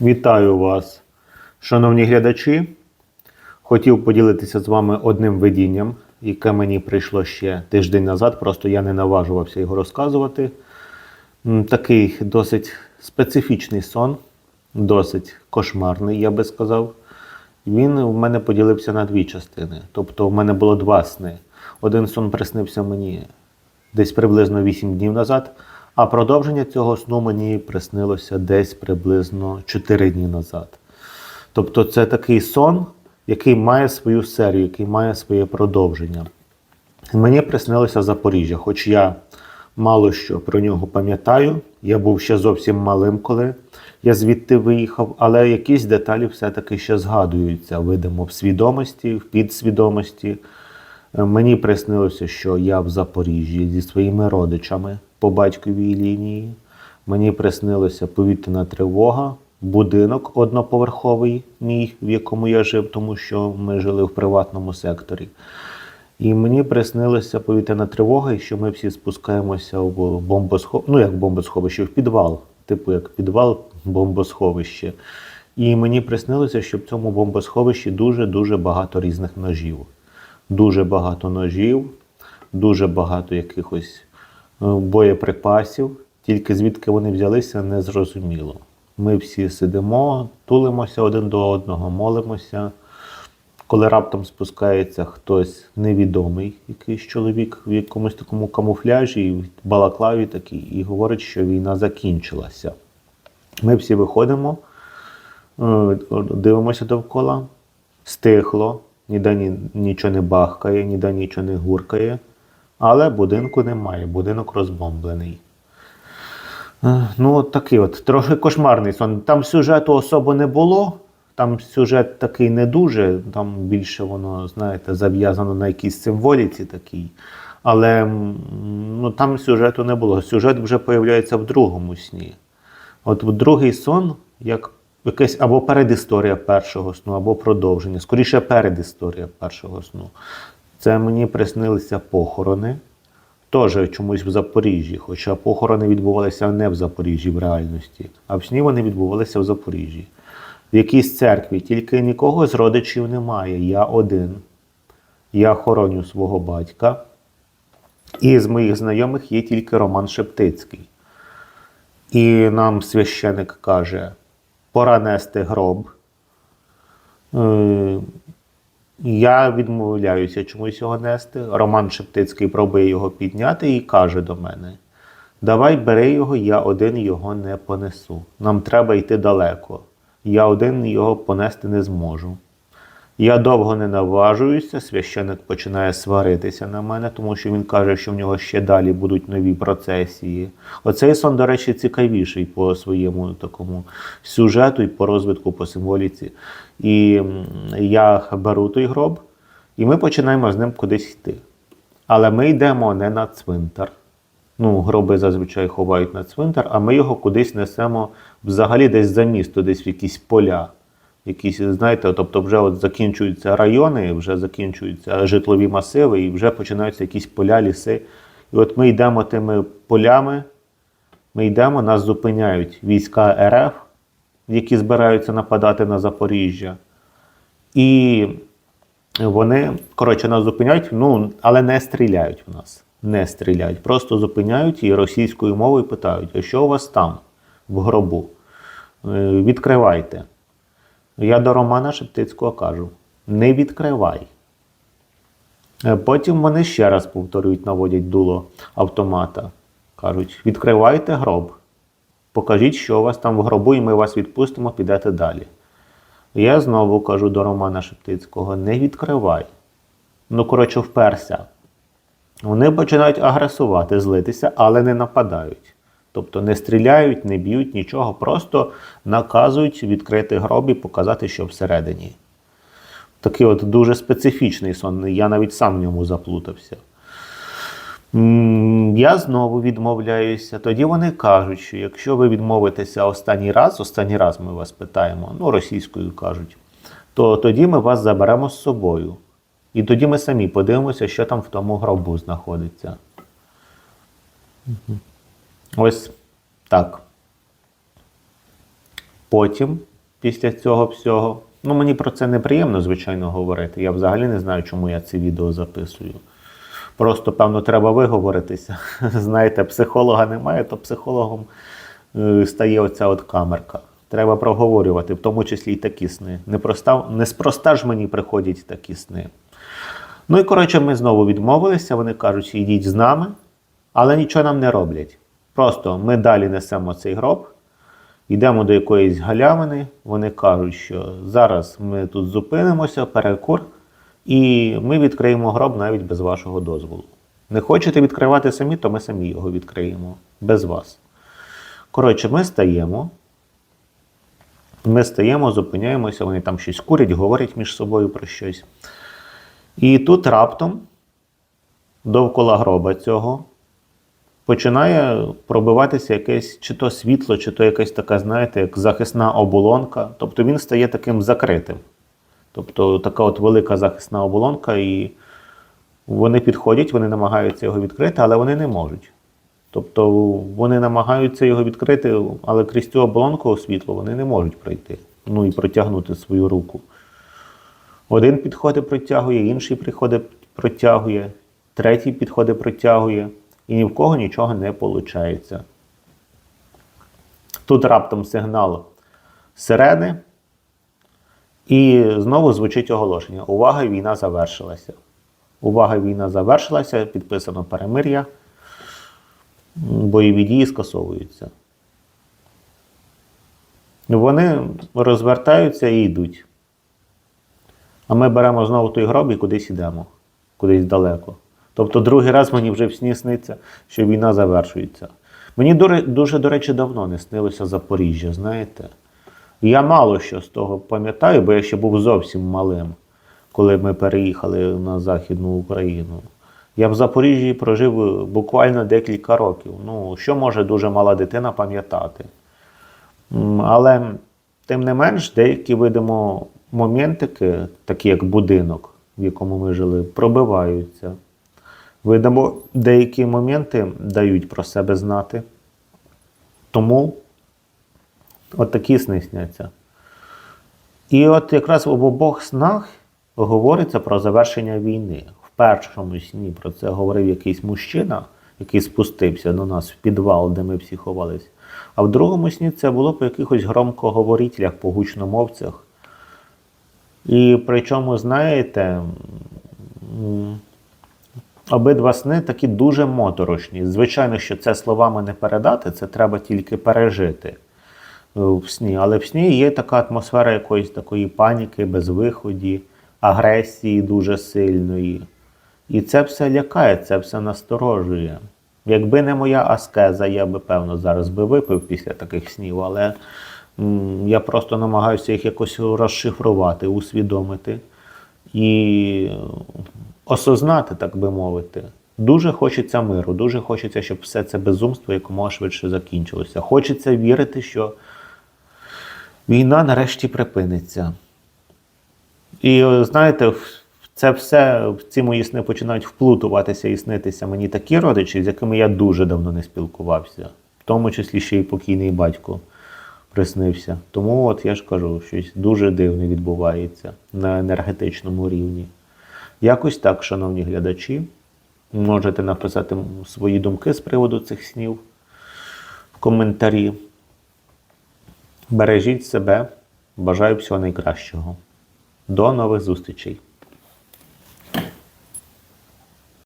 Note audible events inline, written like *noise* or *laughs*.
Вітаю вас, шановні глядачі. Хотів поділитися з вами одним видінням, яке мені прийшло ще тиждень назад, просто я не наважувався його розказувати. Такий досить специфічний сон, досить кошмарний, я би сказав. Він в мене поділився на дві частини. Тобто, в мене було два сни. Один сон приснився мені десь приблизно 8 днів назад, а продовження цього сну мені приснилося десь приблизно 4 дні назад. Тобто, це такий сон, який має свою серію, який має своє продовження. Мені приснилося Запоріжжя, хоч я мало що про нього пам'ятаю. Я був ще зовсім малим, коли я звідти виїхав, але якісь деталі все-таки ще згадуються, видимо, в свідомості, в підсвідомості. Е, Мені приснилося, що я в Запоріжжі зі своїми родичами по батьковій лінії. Мені приснилося повітряна тривога, будинок одноповерховий мій, в якому я жив, тому що ми жили в приватному секторі. І мені приснилася повітряна тривога, і що ми всі спускаємося в бомбосховище, ну як бомбосховище, в підвал, типу як підвал бомбосховище. І мені приснилося, що в цьому бомбосховищі дуже-дуже багато різних ножів. Дуже багато ножів, дуже багато якихось боєприпасів. Тільки звідки вони взялися, не зрозуміло. Ми всі сидимо, тулимося один до одного, молимося. Коли раптом спускається хтось невідомий, якийсь чоловік в якомусь такому камуфляжі, в балаклаві такий, і говорить, що війна закінчилася. Ми всі виходимо, е, дивимося довкола, стихло, ніде нічого не бахкає, ніде нічого не гуркає, але будинку немає, будинок розбомблений. Е, Ну, от такий от трохи кошмарний сон. Там сюжету особо не було. Там сюжет такий не дуже, там більше воно, знаєте, зав'язано на якійсь символіці такій. Але ну, там сюжету не було. Сюжет вже появляється в другому сні. От другий сон, як якась або передісторія першого сну, або продовження. Скоріше передісторія першого сну. Це мені приснилися похорони. Теж чомусь в Запоріжжі, хоча похорони відбувалися не в Запоріжжі в реальності, а в сні вони відбувалися в Запоріжжі. В якійсь церкві, тільки нікого з родичів немає. Я один. Я хороню свого батька. І з моїх знайомих є тільки Роман Шептицький. І нам священик каже: пора нести гроб. Я відмовляюся чомусь його нести. Роман Шептицький пробує його підняти і каже до мене: Давай бери його, я один його не понесу. Нам треба йти далеко. Я один його понести не зможу. Я довго не наважуюся, священик починає сваритися на мене, тому що він каже, що в нього ще далі будуть нові процесії. Оцей сон, до речі, цікавіший по своєму такому сюжету і по розвитку, по символіці. І я беру той гроб, і ми починаємо з ним кудись йти. Але ми йдемо не на цвинтар. Ну, гроби зазвичай ховають на цвинтар, а ми його кудись несемо взагалі десь за місто, десь в якісь поля. Якісь, знаєте, тобто вже от закінчуються райони, вже закінчуються житлові масиви, і вже починаються якісь поля, ліси. І от ми йдемо тими полями, ми йдемо, нас зупиняють війська РФ, які збираються нападати на Запоріжжя. І вони, коротше, нас зупиняють, ну, але не стріляють в нас. Не стріляють. Просто зупиняють і російською мовою питають: а що у вас там в гробу? Е, Відкривайте. Я до Романа Шептицького кажу: не відкривай. Е, Потім вони ще раз повторюють, наводять дуло автомата. Кажуть: відкривайте гроб. Покажіть, що у вас там в гробу, і ми вас відпустимо, підете далі. Я знову кажу до Романа Шептицького: не відкривай. Ну, коротше, вперся. Вони починають агресувати, злитися, але не нападають. Тобто не стріляють, не б'ють нічого, просто наказують відкрити гроб і показати, що всередині. Такий от дуже специфічний сон, я навіть сам в ньому заплутався. Я знову відмовляюся. Тоді вони кажуть, що якщо ви відмовитеся останній раз, останній раз ми вас питаємо, ну російською кажуть, то тоді ми вас заберемо з собою. І тоді ми самі подивимося, що там в тому гробу знаходиться. Ось так. Потім, після цього всього, ну мені про це неприємно, звичайно, говорити. Я взагалі не знаю, чому я це відео записую. Просто, певно, треба виговоритися. *laughs* Знаєте, психолога немає, то психологом е, стає оця от камерка. Треба проговорювати, в тому числі і такі сни. Неспроста ж мені приходять такі сни. Ну і коротше, ми знову відмовилися. Вони кажуть, йдіть з нами, але нічого нам не роблять. Просто ми далі несемо цей гроб, йдемо до якоїсь галявини. Вони кажуть, що зараз ми тут зупинимося, перекур, і ми відкриємо гроб навіть без вашого дозволу. Не хочете відкривати самі, то ми самі його відкриємо без вас. Коротше, ми стаємо. Ми стаємо, зупиняємося, вони там щось курять, говорять між собою про щось. І тут раптом довкола гроба цього починає пробиватися якесь чи то світло, чи то якась така, знаєте, як захисна оболонка. Тобто він стає таким закритим. Тобто така от велика захисна оболонка, і вони підходять, вони намагаються його відкрити, але вони не можуть. Тобто вони намагаються його відкрити, але крізь цю оболонку світло вони не можуть пройти. Ну і протягнути свою руку. Один підходить, протягує, інший приходить, протягує, третій підходить, протягує, і ні в кого нічого не виходить. Тут раптом сигнал сирени, і знову звучить оголошення. Увага, війна завершилася. Увага, війна завершилася, підписано перемир'я. Бойові дії скасовуються. Вони розвертаються і йдуть. А ми беремо знову той гроб і кудись йдемо, кудись далеко. Тобто, другий раз мені вже в сні сниться, що війна завершується. Мені дуже, до речі, давно не снилося Запоріжжя, знаєте. Я мало що з того пам'ятаю, бо я ще був зовсім малим, коли ми переїхали на Західну Україну. Я в Запоріжжі прожив буквально декілька років. Ну, що може дуже мала дитина пам'ятати? Але тим не менш, деякі видимо моментики, такі як будинок, в якому ми жили, пробиваються. Видимо, деякі моменти дають про себе знати. Тому от такі сни сняться. І от якраз в обох снах говориться про завершення війни. В першому сні про це говорив якийсь мужчина, який спустився до нас в підвал, де ми всі ховались. А в другому сні це було по якихось громкоговорителях, по гучномовцях. І причому, знаєте, обидва сни такі дуже моторошні. Звичайно, що це словами не передати, це треба тільки пережити е, в сні. Але в сні є така атмосфера якоїсь такої паніки, безвиході, агресії дуже сильної. І це все лякає, це все насторожує. Якби не моя аскеза, я би, певно, зараз би випив після таких снів, але я просто намагаюся їх якось розшифрувати, усвідомити і осознати, так би мовити. Дуже хочеться миру, дуже хочеться, щоб все це безумство якомога швидше закінчилося. Хочеться вірити, що війна нарешті припиниться. І е, знаєте, це все, в ці мої сни починають вплутуватися і снитися мені такі родичі, з якими я дуже давно не спілкувався, в тому числі ще й покійний батько приснився. Тому от я ж кажу, щось дуже дивне відбувається на енергетичному рівні. Якось так, шановні глядачі, можете написати свої думки з приводу цих снів в коментарі. Бережіть себе, бажаю всього найкращого. До нових зустрічей!